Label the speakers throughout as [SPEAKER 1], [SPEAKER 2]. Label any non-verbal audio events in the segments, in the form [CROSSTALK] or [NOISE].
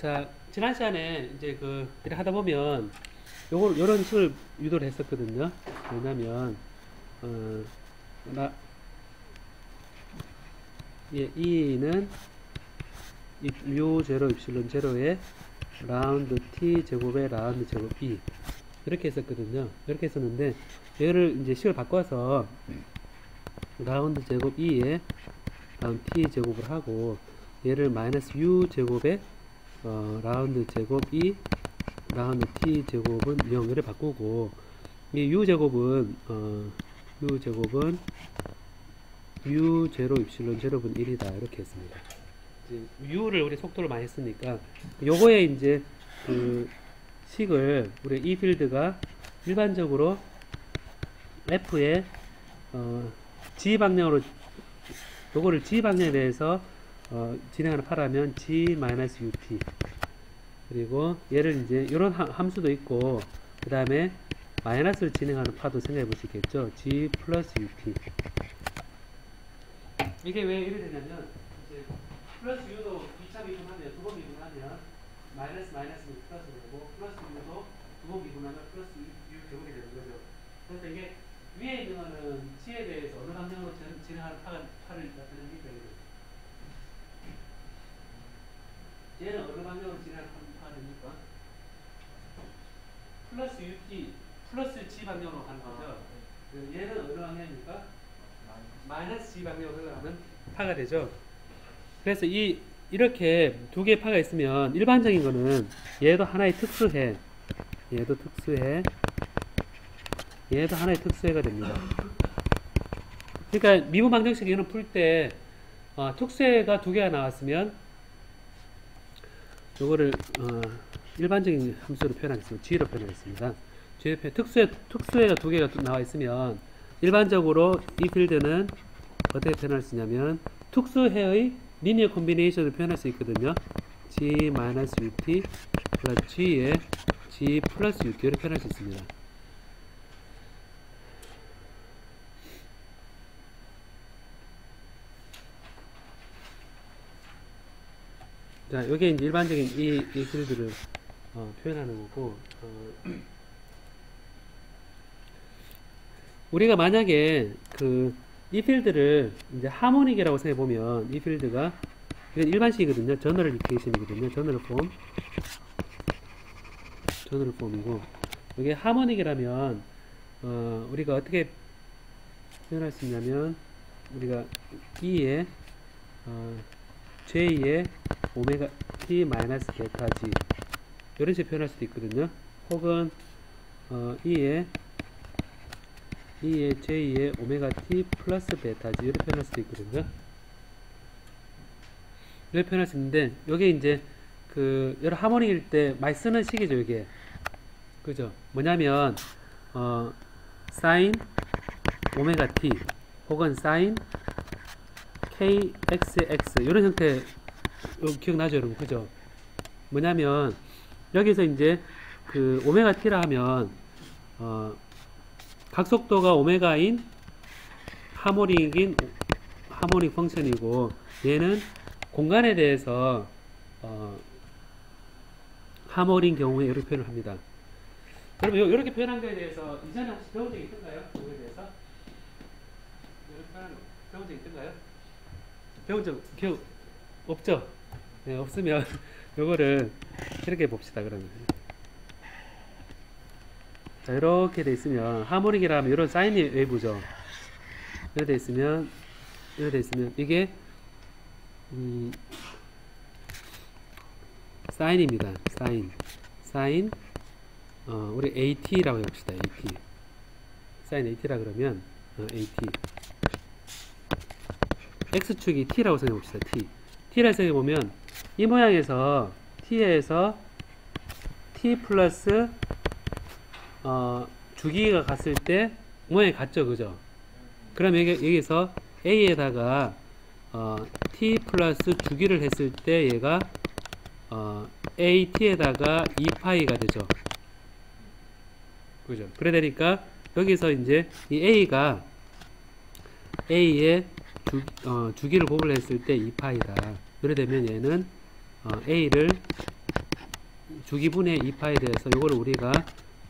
[SPEAKER 1] 자, 지난 시간에 이제 그, 이렇게 하다 보면, 요걸, 요런 식을 유도를 했었거든요. 뭐냐면, 어, 나, 예, E는 뮤 제로 입실론 제로에 라운드 T 제곱에 라운드 제곱 E. 이렇게 했었거든요. 이렇게 했었는데, 얘를 이제 식을 바꿔서, 라운드 제곱 E에 라운드 T 제곱을 하고, 얘를 마이너스 U 제곱에 어, 라운드 제곱 2 라운드 t 제곱은 0 이렇게 바꾸고 이 u 제곱은 어, u 제곱은 u 제로 입실론 제로분 1이다 이렇게 했습니다. u를 우리 속도를 많이 쓰니까 요거에 이제 그 식을 우리 이 필드가 일반적으로 f의 어, g 방향으로 요거를 g 방향에 대해서 어, 진행하는 파라면 g-ut 그리고 얘를 이제 이런 함수도 있고 그 다음에 마이너스를 진행하는 파도 생각해 볼 수 있겠죠? G 플러스 ut 이게 왜 이래 되냐면 이제 플러스 u도 2차 미분하면 두번 미분하면 마이너스 마이너스 플러스 되고 플러스 u도 두번 미분하면 플러스 u 제곱이 되는 거죠. 그래서 이게 위에 있는 거는 g에 대해서 어느 방향으로 진행하는 파를 나타내는 게 되거든요 얘는 어느 방향으로 됩니까? 플러스 UT, 플러스 G 방향으로 가는 거죠. 그 얘는 어느 방향입니까? 마이너스 G 방향으로 흘러가는 파가 되죠. 그래서 이 이렇게 두 개의 파가 있으면 일반적인 거는 얘도 하나의 특수해. 얘도 특수해. 얘도 하나의 특수해가 됩니다. 그러니까 미분 방정식 이는 풀때 어, 특수해가 두 개가 나왔으면 요거를 어, 일반적인 함수로 표현하겠습니다. G로 표현하겠습니다. G의 표현, 특수해, 특수해가 두 개가 나와 있으면 일반적으로 이 필드는 어떻게 표현할 수 있냐면 특수해의 리니어 콤비네이션을 표현할 수 있거든요. G-UT 플러스 G의 G 플러스 UT를 표현할 수 있습니다. 자, 이게 일반적인 이, 이 필드를 어, 표현하는 거고, 어, 우리가 만약에 그, 이 필드를 이제 하모닉이라고 생각해 보면, 이 필드가, 이건 일반식이거든요. 저널 리케이션이거든요. 저널 폼. 저널 폼이고, 이게 하모닉이라면, 어, 우리가 어떻게 표현할 수 있냐면, 우리가 E에, 어, J의 오메가 t 마이너스 g 이런 식으로 표현할 수도 있거든요. 혹은 어, E의 E의 J의 오메가 t 플러스 베타 g 이렇게 표현할 수도 있거든요. 이렇게 표현할 수 있는데 이게 이제 그 여러 하모닉일 때 많이 쓰는 식이죠. 이게 그죠? 뭐냐면 어, 사인 오메가 t 혹은 사인 KXX 이런 형태 기억나죠 여러분 그죠 뭐냐면 여기서 이제 그 오메가 t라 하면 어 각속도가 오메가인 하모닉인 하모닉 펑션이고 얘는 공간에 대해서 어 하모닉 경우에 이렇게 표현을 합니다 그러면 이렇게 표현한 거에 대해서 이전에 혹시 배운 적이 있던가요? 이거에 대해서 이렇게 표현한 거 배운 적이 있던가요? 배운 적 기억 없죠? 네, 없으면 [LAUGHS] 요거를 이렇게 봅시다 그러면. 자 이렇게 돼 있으면 하모닉이라면 이런 사인 웨이브죠. 이렇게 돼 있으면 이렇게 돼 있으면 이게 음, 사인입니다. 사인. 사인 어, 우리 AT라고 해봅시다 AT 사인 AT라 그러면 어, AT x축이 t라고 생각해봅시다. t. t라 생각해보면 이 모양에서 t에서 t 플러스 어, 주기가 갔을 때 모양이 같죠. 그죠? 그럼 여기, 여기서 a에다가 어, t 플러스 주기를 했을 때 얘가 어, at에다가 2파이가 되죠. 그죠? 그래 되니까 여기서 이제 이 a가 a의 주, 어, 주기를 곱을 했을 때 2파이다. 그래 되면 얘는 어, A를 주기분의 2파에 대해서 요거를 우리가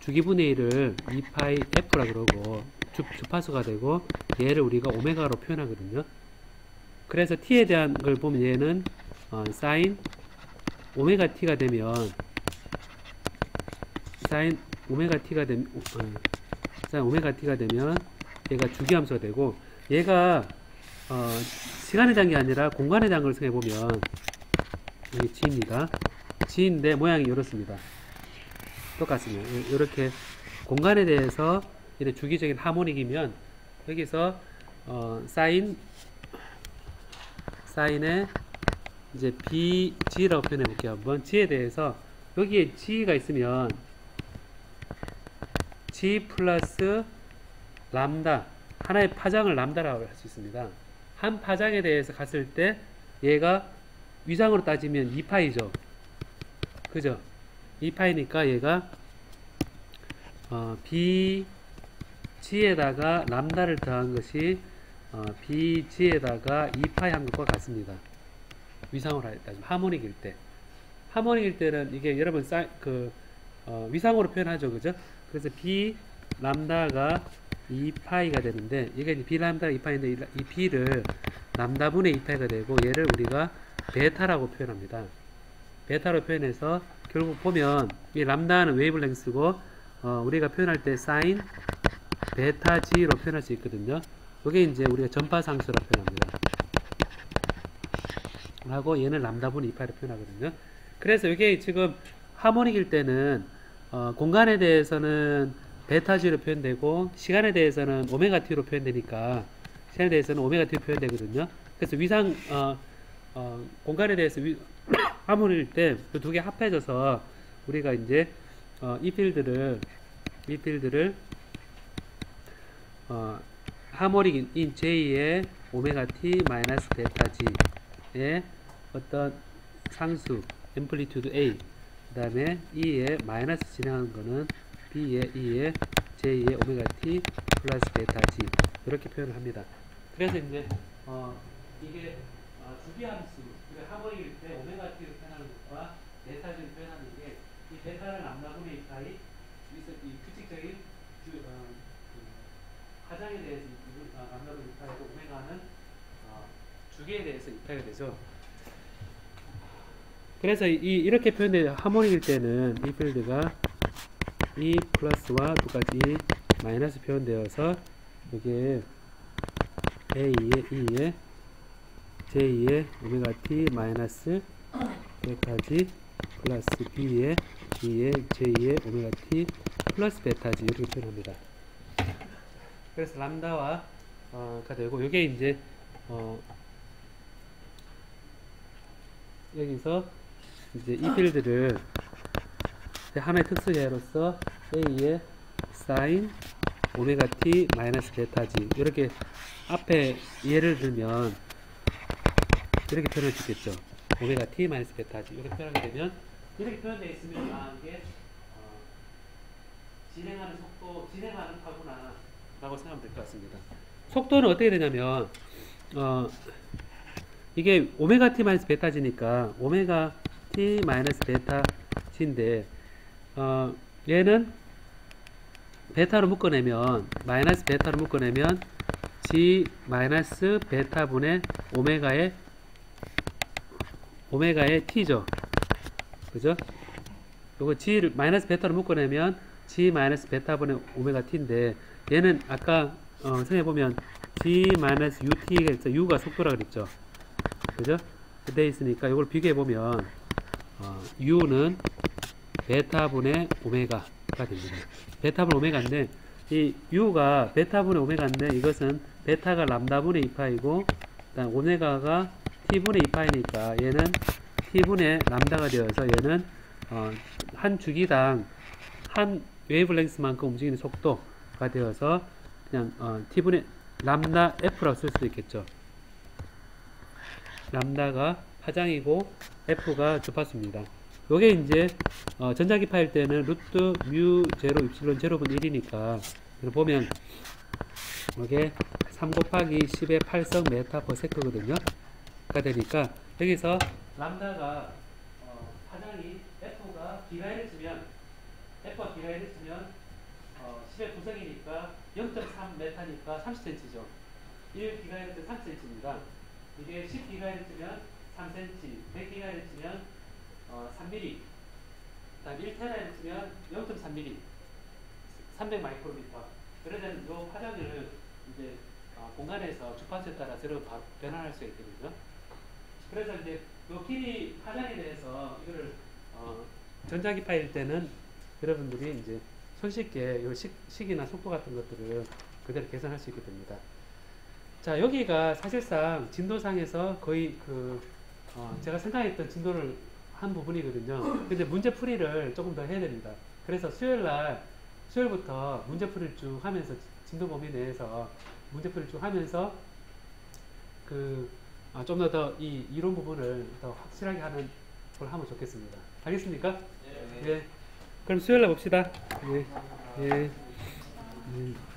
[SPEAKER 1] 주기분의 1을 2파이 f라 그러고 주, 주파수가 되고 얘를 우리가 오메가로 표현하거든요. 그래서 t에 대한 걸 보면 얘는 어, 사인 오메가 t가 되면 사인 오메가 t가 되면 어, 사인 오메가 t가 되면 얘가 주기함수가 되고 얘가 어, 대한 게 아니라 대한 걸 생각해 보면 여기 g입니다. g인데 모양이 이렇습니다. 똑같습니다. 이렇게 공간에 대해서 이런 주기적인 하모닉이면 여기서 어, 사인 사인의 이제 b g라고 표현해 볼게요. 한번 g에 대해서 여기에 g가 있으면 g 플러스 람다 하나의 파장을 람다라고 할 수 있습니다. 한 파장에 대해서 갔을 때 얘가 위상으로 따지면 2파이죠. 그죠? 2파이니까 얘가 어, b g에다가 람다를 더한 것이 어, b g에다가 2파이 한 것과 같습니다. 위상으로 따지면 하모닉일 때 하모닉일 때는 이게 여러분 사, 그 어, 위상으로 표현하죠, 그죠? 그래서 b 람다가 2파이가 되는데 이게 b 람다가 2파이인데 이 b를 람다분의 2파이가 되고 얘를 우리가 베타라고 표현합니다. 베타로 표현해서 결국 보면 이 람다는 웨이블랭스고 어, 우리가 표현할 때 사인 베타 g로 표현할 수 있거든요. 이게 이제 우리가 전파 상수라 표현합니다. 하고 얘는 람다분 2파이로 표현하거든요. 그래서 이게 지금 하모닉일 때는 어, 공간에 대해서는 베타 g로 표현되고 시간에 대해서는 오메가 t로 표현되니까 시간에 대해서는 오메가 t로 표현되거든요. 그래서 위상 어, 어, 공간에 대해서 위, [COUGHS] 하모닉일 때 그 두 개 합해져서 우리가 이제 어, 이 필드를 이 필드를 어, 하모닉인 인 J의 오메가 T 마이너스 데타 G의 어떤 상수 앰플리튜드 A 그 다음에 E의 마이너스 진행하는 거는 B의 E의 J의 오메가 T 플러스 데타 G 이렇게 표현을 합니다. 그래서 이제 어, 이게 어, 주기함수 우리가 하모닉일 때 오메가 T를 표현하는 것과 데타 G를 표현하는 게이 데타는 람다분의 이파이 이 규칙적인 주, 어, 그 파장에 대해서 어, 람다분 이파이고 오메가는 어, 주기에 대해서 이파이가 되죠. 그래서 이, 이렇게 표현된 하모닉일 때는 이 필드가 E 플러스와 똑같이 E 마이너스 표현되어서 이게 A의 E의 J의 오메가 T 마이너스 베타지 플러스 B의 B의 J의 오메가 T 플러스 베타지 이렇게 표현합니다. 그래서 람다와 어, 가 되고 이게 이제 어, 여기서 이제 이 필드를 하나의 특수 예로서 A의 사인 오메가 T 마이너스 베타지 이렇게 앞에 예를 들면 이렇게 표현할 수 있겠죠. 오메가 T 마이너스 베타지 이렇게 표현하게 되면 이렇게 표현되어 있으면 아 이게 어, 진행하는 속도 진행하는 파구나 라고 생각하면 될 것 같습니다. 속도는 어떻게 되냐면 어, 이게 오메가 T 마이너스 베타지니까 오메가 T 마이너스 베타지인데 어, 얘는 베타로 묶어내면 마이너스 베타로 묶어내면 G 마이너스 베타분의 오메가의 오메가의 T죠. 그죠? 요거 G를 마이너스 베타로 묶어내면 G 마이너스 베타분의 오메가 T인데 얘는 아까 어, 생각해 보면 G 마이너스 UT가 있어 U가 속도라 그랬죠. 그죠? 돼 있으니까 이걸 비교해 보면 어, U는 베타분의 오메가가 됩니다. 베타분 오메가인데 이 U가 베타분의 오메가인데 이것은 베타가 람다분의 2파이고 그다음 오메가가 T분의 2파이니까 얘는 T분의 람다가 되어서 얘는 어, 한 주기당 한 웨이브랭스만큼 움직이는 속도가 되어서 그냥 어, T분의 람다 F라고 쓸 수도 있겠죠. 람다가 파장이고 F가 주파수입니다. 요게 이제 어, 전자기파일 때는 루트 뮤 제로 입실론 제로분 1이니까 보면 이게 3 곱하기 10의 8성 메타 퍼 세크거든요. 가 되니까 여기서 람다가 어, 파장이 F가 기가헤르츠면 F가 기가헤르츠면 어, 10의 구성이니까 0.3m니까 30cm죠. 1기가헤르츠 3cm입니다. 이게 10기가헤르츠면 3cm, 100기가헤르츠면 어, 3mm, 그다음 1테라헤르츠면 0.3mm, 300 마이크로미터. 그러면 이 파장을 이제 어, 공간에서 주파수에 따라 바- 변환할 수 있거든요. 그래서 이제 이 길이 파장에 대해서 이거를 어, 전자기 파일 때는 여러분들이 이제 손쉽게 요 식, 식이나 속도 같은 것들을 그대로 계산할 수 있게 됩니다. 자 여기가 사실상 진도상에서 거의 그 어, 제가 생각했던 진도를 한 부분이거든요. 근데 문제 풀이를 조금 더 해야 됩니다. 그래서 수요일 날 수요일부터 문제 풀이를 쭉 하면서 진도 범위 내에서 문제 풀이를 쭉 하면서 그 좀더 더 이 이론 부분을 더 확실하게 하는 걸 하면 좋겠습니다. 알겠습니까? 예. 그럼 수요일 날 봅시다. 예. 예. 예.